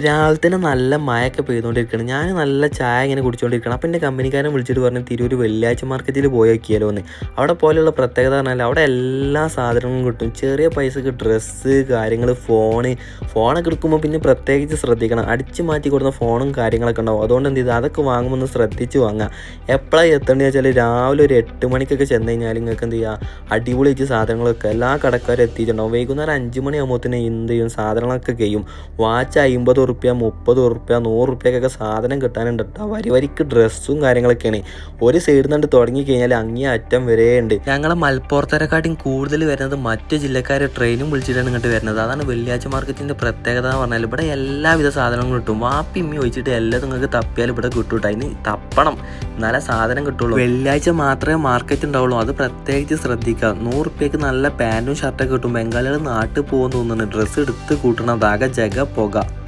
രാവിലെ തന്നെ നല്ല മഴയൊക്കെ പെയ്തുകൊണ്ടിരിക്കണം ഞാൻ നല്ല ചായ ഇങ്ങനെ കുടിച്ചുകൊണ്ടിരിക്കണം അപ്പം എന്റെ കമ്പനിക്കാരൻ വിളിച്ചിട്ട് പറഞ്ഞു തിരൂർ വെള്ളിയാഴ്ച മാർക്കറ്റിൽ പോയി നോക്കിയാലോ എന്ന്. അവിടെ പോലെയുള്ള പ്രത്യേകത പറഞ്ഞാൽ അവിടെ എല്ലാ സാധനങ്ങളും കിട്ടും. ചെറിയ പൈസക്ക് ഡ്രസ്സ് കാര്യങ്ങൾ ഫോണ് ഫോണൊക്കെ എടുക്കുമ്പോൾ പിന്നെ പ്രത്യേകിച്ച് ശ്രദ്ധിക്കണം. അടിച്ചു മാറ്റി കൊടുക്കുന്ന ഫോണും കാര്യങ്ങളൊക്കെ ഉണ്ടാവും. അതുകൊണ്ട് എന്ത് ചെയ്ത് അതൊക്കെ വാങ്ങുമ്പോൾ ഒന്ന് ശ്രദ്ധിച്ച് വാങ്ങാം എപ്പോഴാണ് എത്തേണ്ടത് വെച്ചാൽ രാവിലെ ഒരു എട്ട് മണിക്കൊക്കെ ചെന്ന് കഴിഞ്ഞാൽ നിങ്ങൾക്ക് എന്ത് ചെയ്യുക അടിപൊളിച്ച് സാധനങ്ങളൊക്കെ എല്ലാ കടക്കാരും എത്തിയിട്ടുണ്ടാവും. വൈകുന്നേരം അഞ്ച് മണിയാകുമ്പോൾ തന്നെ എന്ത് ചെയ്യും? സാധനങ്ങളൊക്കെ കഴിയും. വാച്ച് അമ്പത് ഉറുപ്പ്യ മുപ്പത് റുപ്യ നൂറ് റുപ്യക്കൊക്കെ സാധനം കിട്ടാനുണ്ട് കേട്ടോ വരി വരിക്ക് ഡ്രസ്സും കാര്യങ്ങളൊക്കെയാണ്. ഒരു സൈഡിൽ നിന്ന് തുടങ്ങി കഴിഞ്ഞാൽ അങ്ങേ അറ്റം വരെ ഉണ്ട് ഞങ്ങളെ മലപ്പുറത്തരെക്കാട്ടിയും കൂടുതൽ വരുന്നത് മറ്റു ജില്ലക്കാരെ ട്രെയിനും വിളിച്ചിട്ടാണ് ഇങ്ങോട്ട് വരുന്നത്. അതാണ് വെള്ളിയാഴ്ച മാർക്കറ്റിന്റെ പ്രത്യേകത എന്ന് പറഞ്ഞാൽ ഇവിടെ എല്ലാവിധ സാധനങ്ങളും കിട്ടും. വാപ്പി ഇമ്മി ഒഴിച്ചിട്ട് എല്ലാം നിങ്ങൾക്ക് തപ്പിയാൽ ഇവിടെ കിട്ടും അതിന് തപ്പണം. നല്ല സാധനം കിട്ടുള്ളൂ. വെള്ളിയാഴ്ച മാത്രമേ മാർക്കറ്റ് ഉണ്ടാവുള്ളൂ. അത് പ്രത്യേകിച്ച് ശ്രദ്ധിക്കുക നൂറ് റുപ്യക്ക് നല്ല പാന്റും ഷർട്ടൊക്കെ കിട്ടും. ബംഗാളികൾ നാട്ടിൽ പോകുമെന്ന് തോന്നുന്നുണ്ട്. ഡ്രസ്സ് എടുത്ത് കൂട്ടണം. അതാകെ ജഗ പുക.